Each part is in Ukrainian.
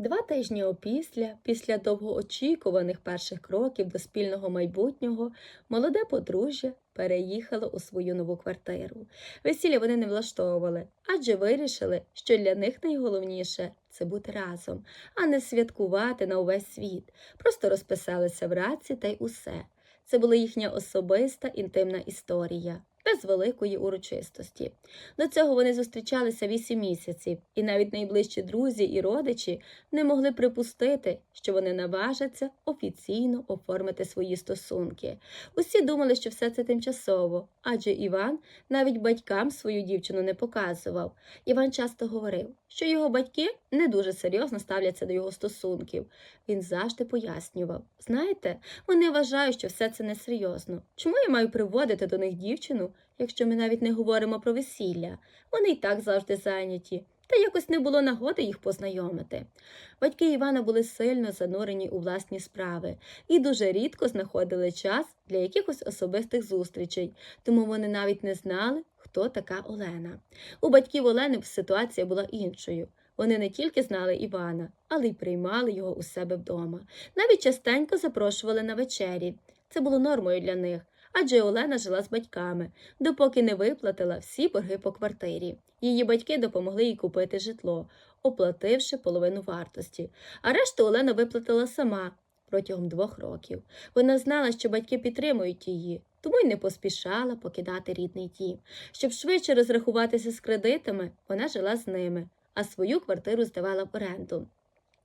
Два тижні опісля, після довгоочікуваних перших кроків до спільного майбутнього, молоде подружжя переїхало у свою нову квартиру. Весілля вони не влаштовували, адже вирішили, що для них найголовніше це бути разом, а не святкувати на увесь світ. Просто розписалися в раці та й усе. Це була їхня особиста інтимна історія. Без великої урочистості. До цього вони зустрічалися вісім місяців, і навіть найближчі друзі і родичі не могли припустити, що вони наважаться офіційно оформити свої стосунки. Усі думали, що все це тимчасово, адже Іван навіть батькам свою дівчину не показував. Іван часто говорив, що його батьки не дуже серйозно ставляться до його стосунків. Він завжди пояснював: знаєте, вони вважають, що все це несерйозно. Чому я маю приводити до них дівчину, якщо ми навіть не говоримо про весілля? Вони й так завжди зайняті. Та якось не було нагоди їх познайомити. Батьки Івана були сильно занурені у власні справи і дуже рідко знаходили час для якихось особистих зустрічей, тому вони навіть не знали, хто така Олена. У батьків Олени ситуація була іншою. Вони не тільки знали Івана, але й приймали його у себе вдома. Навіть частенько запрошували на вечері. Це було нормою для них, адже Олена жила з батьками, допоки не виплатила всі борги по квартирі. Її батьки допомогли їй купити житло, оплативши половину вартості, а решту Олена виплатила сама протягом двох років. Вона знала, що батьки підтримують її, тому й не поспішала покидати рідний дім. Щоб швидше розрахуватися з кредитами, вона жила з ними, а свою квартиру здавала в оренду.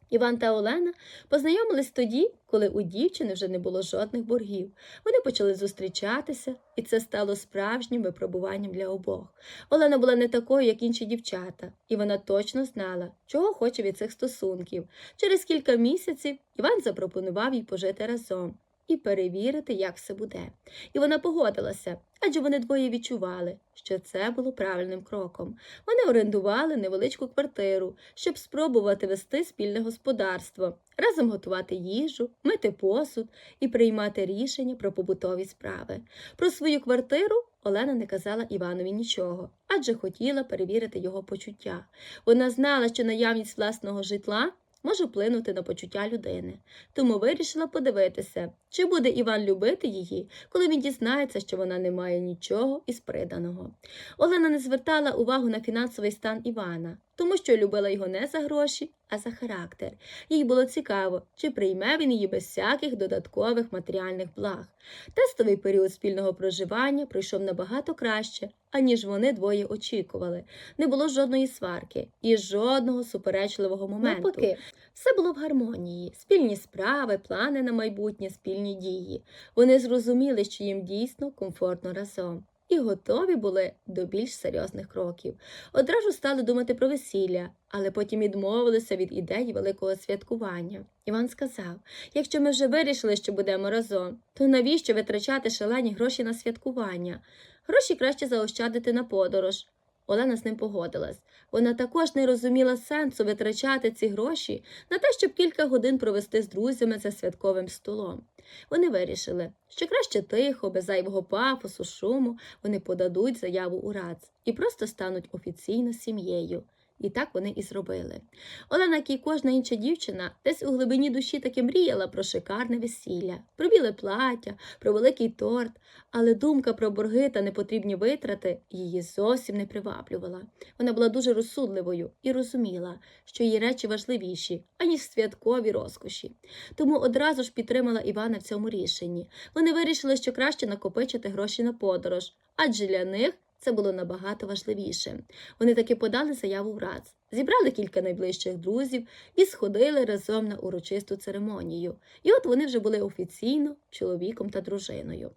Іван та Олена познайомились тоді, коли у дівчини вже не було жодних боргів. Вони почали зустрічатися, і це стало справжнім випробуванням для обох. Олена була не такою, як інші дівчата, і вона точно знала, чого хоче від цих стосунків. Через кілька місяців Іван запропонував їй пожити разом і перевірити, як все буде. І вона погодилася, адже вони двоє відчували, що це було правильним кроком. Вони орендували невеличку квартиру, щоб спробувати вести спільне господарство, разом готувати їжу, мити посуд і приймати рішення про побутові справи. Про свою квартиру Олена не казала Іванові нічого, адже хотіла перевірити його почуття. Вона знала, що наявність власного житла може вплинути на почуття людини, тому вирішила подивитися, чи буде Іван любити її, коли він дізнається, що вона не має нічого із приданого. Олена не звертала увагу на фінансовий стан Івана, тому що любила його не за гроші, а за характер. Їй було цікаво, чи прийме він її без всяких додаткових матеріальних благ. Тестовий період спільного проживання пройшов набагато краще, аніж вони двоє очікували. Не було жодної сварки і жодного суперечливого моменту. Навпаки, Все було в гармонії, спільні справи, плани на майбутнє, спільні дії. Вони зрозуміли, що їм дійсно комфортно разом. І готові були до більш серйозних кроків. Одразу стали думати про весілля, але потім відмовилися від ідеї великого святкування. Іван сказав: якщо ми вже вирішили, що будемо разом, то навіщо витрачати шалені гроші на святкування? Гроші краще заощадити на подорож. Олена з ним погодилась. Вона також не розуміла сенсу витрачати ці гроші на те, щоб кілька годин провести з друзями за святковим столом. Вони вирішили, що краще тихо, без зайвого пафосу, шуму, вони подадуть заяву у РАЦ і просто стануть офіційно сім'єю. І так вони і зробили. Олена, як і кожна інша дівчина, десь у глибині душі таки мріяла про шикарне весілля, про біле плаття, про великий торт, але думка про борги та непотрібні витрати її зовсім не приваблювала. Вона була дуже розсудливою і розуміла, що її речі важливіші, аніж святкові розкоші. Тому одразу ж підтримала Івана в цьому рішенні. Вони вирішили, що краще накопичити гроші на подорож, адже для них це було набагато важливіше. Вони таки подали заяву в РАЦ, зібрали кілька найближчих друзів і сходили разом на урочисту церемонію. І от вони вже були офіційно чоловіком та дружиною.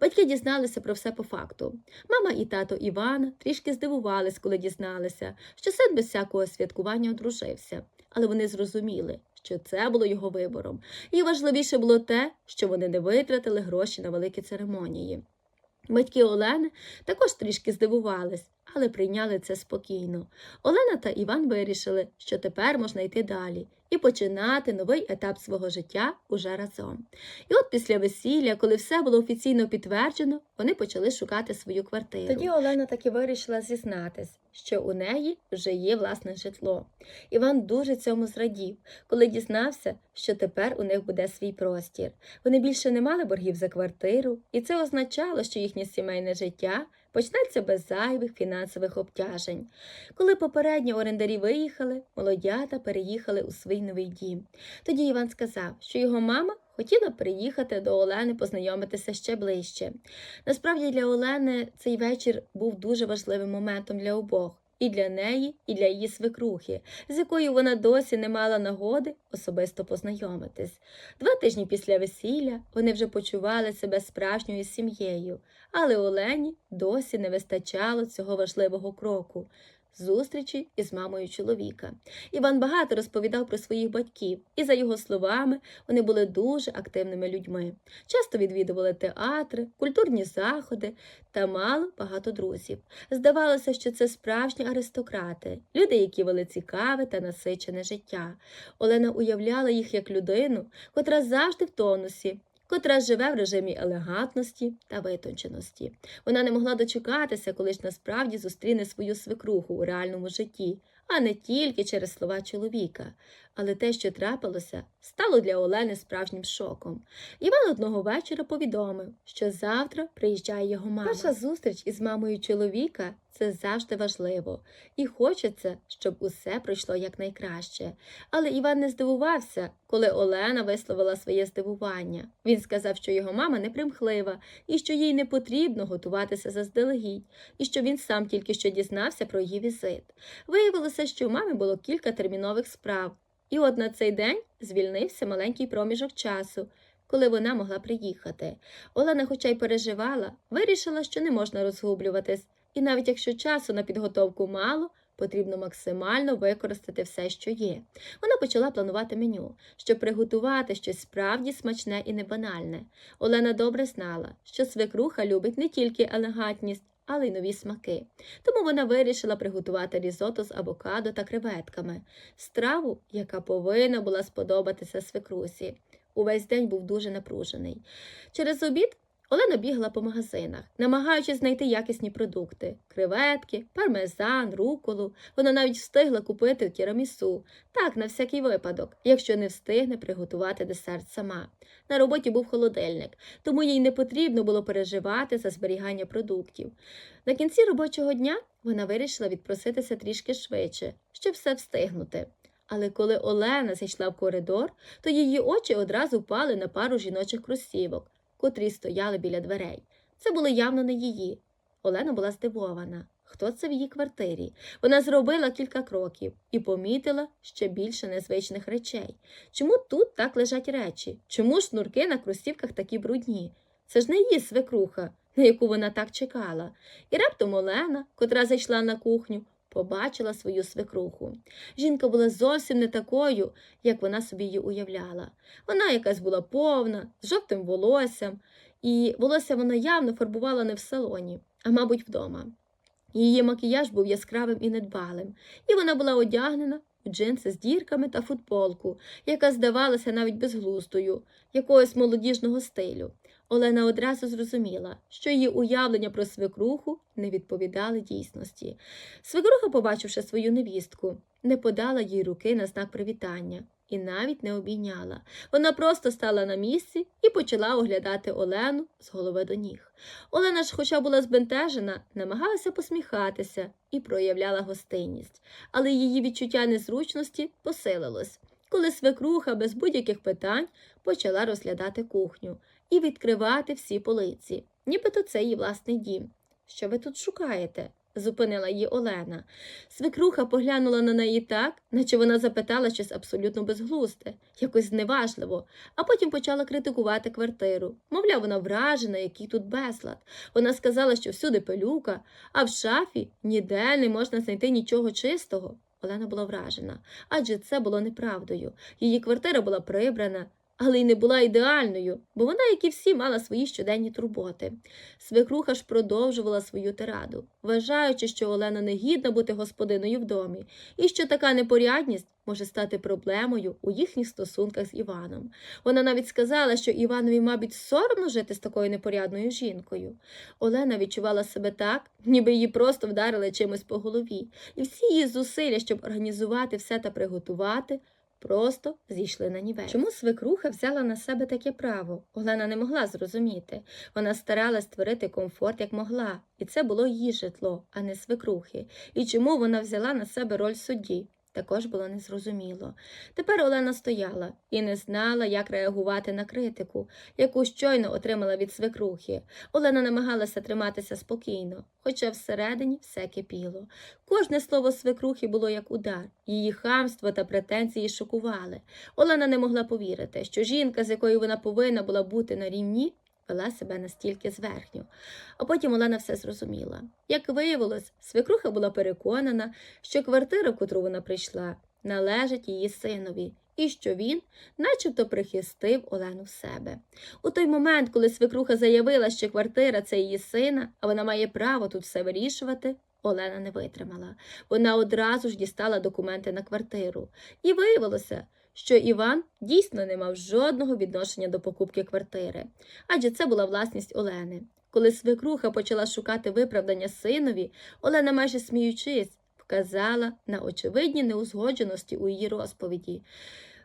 Батьки дізналися про все по факту. Мама і тато Івана трішки здивувались, коли дізналися, що син без всякого святкування одружився, але вони зрозуміли. Що це було його вибором, і важливіше було те, що вони не витратили гроші на великі церемонії. Батьки Олени також трішки здивувались, але прийняли це спокійно. Олена та Іван вирішили, що тепер можна йти далі і починати новий етап свого життя уже разом. І от після весілля, коли все було офіційно підтверджено, вони почали шукати свою квартиру. Тоді Олена таки вирішила зізнатись, що у неї вже є власне житло. Іван дуже цьому зрадів, коли дізнався, що тепер у них буде свій простір. Вони більше не мали боргів за квартиру, і це означало, що їхнє сімейне життя почнеться без зайвих фінансових обтяжень. Коли попередньо орендарі виїхали, молодята переїхали у свій новий дім. Тоді Іван сказав, що його мама хотіла приїхати до Олени познайомитися ще ближче. Насправді для Олени цей вечір був дуже важливим моментом для обох. І для неї, і для її свекрухи, з якою вона досі не мала нагоди особисто познайомитись. Два тижні після весілля вони вже почували себе справжньою сім'єю, але Олені досі не вистачало цього важливого кроку зустрічі із мамою чоловіка. Іван багато розповідав про своїх батьків, і, за його словами, вони були дуже активними людьми. Часто відвідували театри, культурні заходи та мали багато друзів. Здавалося, що це справжні аристократи, люди, які вели цікаве та насичене життя. Олена уявляла їх як людину, котра завжди в тонусі. Котра живе в режимі елегантності та витонченості. Вона не могла дочекатися, коли ж насправді зустріне свою свекруху у реальному житті, а не тільки через слова чоловіка. Але те, що трапилося, стало для Олени справжнім шоком. Іван одного вечора повідомив, що завтра приїжджає його мама. Перша зустріч із мамою чоловіка це завжди важливо, і хочеться, щоб усе пройшло якнайкраще. Але Іван не здивувався, коли Олена висловила своє здивування. Він сказав, що його мама непримхлива, і що їй не потрібно готуватися заздалегідь, і що він сам тільки що дізнався про її візит. Виявилося, що у мами було кілька термінових справ. І от на цей день звільнився маленький проміжок часу, коли вона могла приїхати. Олена, хоча й переживала, вирішила, що не можна розгублюватись, і навіть якщо часу на підготовку мало, потрібно максимально використати все, що є. Вона почала планувати меню, щоб приготувати щось справді смачне і небанальне. Олена добре знала, що свекруха любить не тільки елегантність, але й нові смаки. Тому вона вирішила приготувати різото з авокадо та креветками, страву, яка повинна була сподобатися свекрусі. Увесь день був дуже напружений. Через обід Олена бігла по магазинах, намагаючись знайти якісні продукти креветки, пармезан, руколу. Вона навіть встигла купити тірамісу, так, на всякий випадок, якщо не встигне приготувати десерт сама. На роботі був холодильник, тому їй не потрібно було переживати за зберігання продуктів. На кінці робочого дня вона вирішила відпроситися трішки швидше, щоб все встигнути. Але коли Олена зайшла в коридор, то її очі одразу впали на пару жіночих кросівок, котрі стояли біля дверей. Це були явно не її. Олена була здивована. Хто це в її квартирі? Вона зробила кілька кроків і помітила ще більше незвичних речей. Чому тут так лежать речі? Чому ж шнурки на кросівках такі брудні? Це ж не її свекруха, на яку вона так чекала. І раптом Олена, котра зайшла на кухню, побачила свою свекруху. Жінка була зовсім не такою, як вона собі її уявляла. Вона якась була повна, з жовтим волоссям, і волосся вона явно фарбувала не в салоні, а мабуть, вдома. Її макіяж був яскравим і недбалим, і вона була одягнена у джинси з дірками та футболку, яка здавалася навіть безглуздою, якогось молодіжного стилю. Олена одразу зрозуміла, що її уявлення про свекруху не відповідали дійсності. Свекруха, побачивши свою невістку, не подала їй руки на знак привітання і навіть не обійняла. Вона просто стала на місці і почала оглядати Олену з голови до ніг. Олена ж, хоча була збентежена, намагалася посміхатися і проявляла гостинність, але її відчуття незручності посилилось, коли свекруха без будь-яких питань почала розглядати кухню і відкривати всі полиці, нібито це її власний дім. Що ви тут шукаєте? зупинила її Олена. Свекруха поглянула на неї так, наче вона запитала щось абсолютно безглусте, якось зневажливо, а потім почала критикувати квартиру. Мовляв, вона вражена, який тут безлад. Вона сказала, що всюди пилюка, а в шафі ніде не можна знайти нічого чистого. Олена була вражена, адже це було неправдою. Її квартира була прибрана, але й не була ідеальною, бо вона, як і всі, мала свої щоденні турботи. Свекруха ж продовжувала свою тираду, вважаючи, що Олена не гідна бути господиною в домі, і що така непорядність може стати проблемою у їхніх стосунках з Іваном. Вона навіть сказала, що Іванові, мабуть, соромно жити з такою непорядною жінкою. Олена відчувала себе так, ніби її просто вдарили чимось по голові, і всі її зусилля, щоб організувати все та приготувати, просто зійшли на нівель. Чому свекруха взяла на себе таке право? Олена не могла зрозуміти. Вона старалась створити комфорт як могла, і це було її житло, а не свекрухи. І чому вона взяла на себе роль судді? Також було незрозуміло. Тепер Олена стояла і не знала, як реагувати на критику, яку щойно отримала від свекрухи. Олена намагалася триматися спокійно, хоча всередині все кипіло. Кожне слово свекрухи було як удар. Її хамство та претензії шокували. Олена не могла повірити, що жінка, з якою вона повинна була бути на рівні, вела себе настільки зверхньо. А потім Олена все зрозуміла. Як виявилось, свекруха була переконана, що квартира, в котру вона прийшла, належить її синові, і що він начебто прихистив Олену в себе. У той момент, коли свекруха заявила, що квартира це її сина, а вона має право тут все вирішувати, Олена не витримала. Вона одразу ж дістала документи на квартиру. І виявилося, що Іван дійсно не мав жодного відношення до покупки квартири, адже це була власність Олени. Коли свекруха почала шукати виправдання синові, Олена, майже сміючись, вказала на очевидні неузгодженості у її розповіді.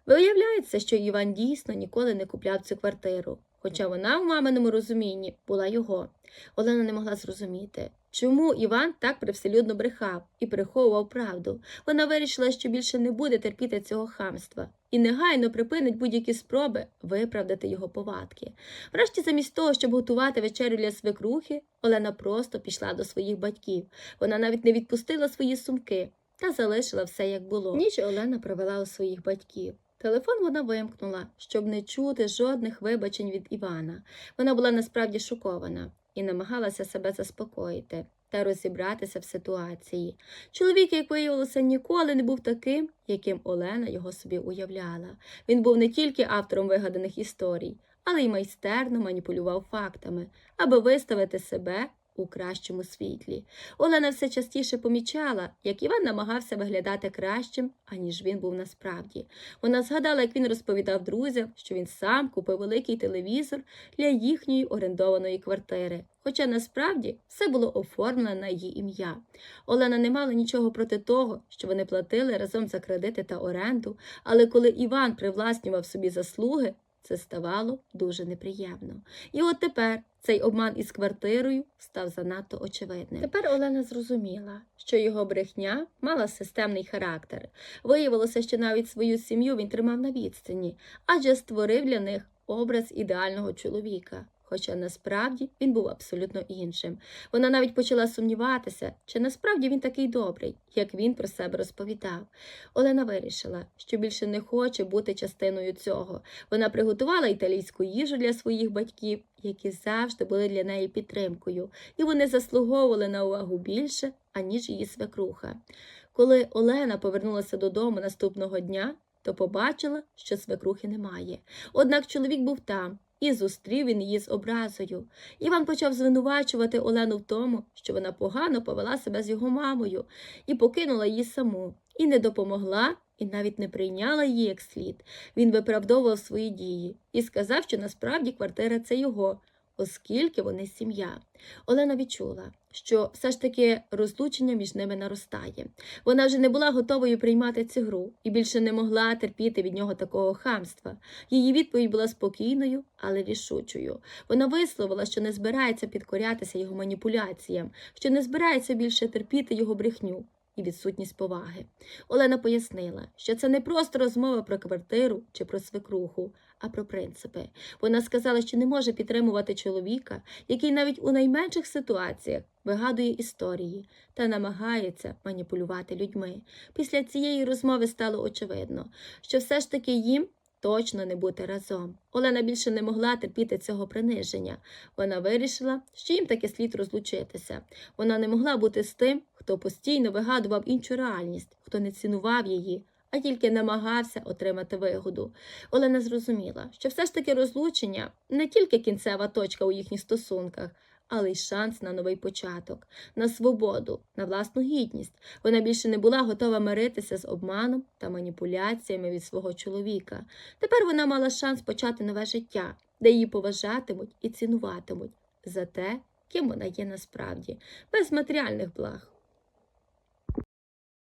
Виявляється, що Іван дійсно ніколи не купляв цю квартиру, хоча вона в маминому розумінні була його. Олена не могла зрозуміти, чому Іван так привселюдно брехав і приховував правду. Вона вирішила, що більше не буде терпіти цього хамства і негайно припинить будь-які спроби виправдати його повадки. Врешті, замість того, щоб готувати вечерю для свекрухи, Олена просто пішла до своїх батьків. Вона навіть не відпустила свої сумки та залишила все як було. Ніч Олена провела у своїх батьків. Телефон вона вимкнула, щоб не чути жодних вибачень від Івана. Вона була насправді шокована і намагалася себе заспокоїти та розібратися в ситуації. Чоловік, як виявилося, ніколи не був таким, яким Олена його собі уявляла. Він був не тільки автором вигаданих історій, але й майстерно маніпулював фактами, аби виставити себе у кращому світлі. Олена все частіше помічала, як Іван намагався виглядати кращим, аніж він був насправді. Вона згадала, як він розповідав друзям, що він сам купив великий телевізор для їхньої орендованої квартири. Хоча насправді все було оформлено на її ім'я. Олена не мала нічого проти того, що вони платили разом за кредити та оренду, але коли Іван привласнював собі заслуги, це ставало дуже неприємно. І от тепер цей обман із квартирою став занадто очевидним. Тепер Олена зрозуміла, що його брехня мала системний характер. Виявилося, що навіть свою сім'ю він тримав на відстані, адже створив для них образ ідеального чоловіка. Хоча насправді він був абсолютно іншим. Вона навіть почала сумніватися, чи насправді він такий добрий, як він про себе розповідав. Олена вирішила, що більше не хоче бути частиною цього. Вона приготувала італійську їжу для своїх батьків, які завжди були для неї підтримкою, і вони заслуговували на увагу більше, аніж її свекруха. Коли Олена повернулася додому наступного дня, то побачила, що свекрухи немає. Однак чоловік був там. І зустрів він її з образою. Іван почав звинувачувати Олену в тому, що вона погано повела себе з його мамою і покинула її саму, і не допомогла, і навіть не прийняла її як слід. Він виправдовував свої дії і сказав, що насправді квартира це його, оскільки вони сім'я. Олена відчула, що все ж таки розлучення між ними наростає. Вона вже не була готовою приймати цю гру і більше не могла терпіти від нього такого хамства. Її відповідь була спокійною, але рішучою. Вона висловила, що не збирається підкорятися його маніпуляціям, що не збирається більше терпіти його брехню. І відсутність поваги. Олена пояснила, що це не просто розмова про квартиру чи про свекруху, а про принципи. Вона сказала, що не може підтримувати чоловіка, який навіть у найменших ситуаціях вигадує історії та намагається маніпулювати людьми. Після цієї розмови стало очевидно, що все ж таки їм точно не бути разом. Олена більше не могла терпіти цього приниження. Вона вирішила, що їм таки слід розлучитися. Вона не могла бути з тим, хто постійно вигадував іншу реальність, хто не цінував її, а тільки намагався отримати вигоду. Олена зрозуміла, що все ж таки розлучення не тільки кінцева точка у їхніх стосунках, але й шанс на новий початок, на свободу, на власну гідність. Вона більше не була готова миритися з обманом та маніпуляціями від свого чоловіка. Тепер вона мала шанс почати нове життя, де її поважатимуть і цінуватимуть за те, ким вона є насправді, без матеріальних благ.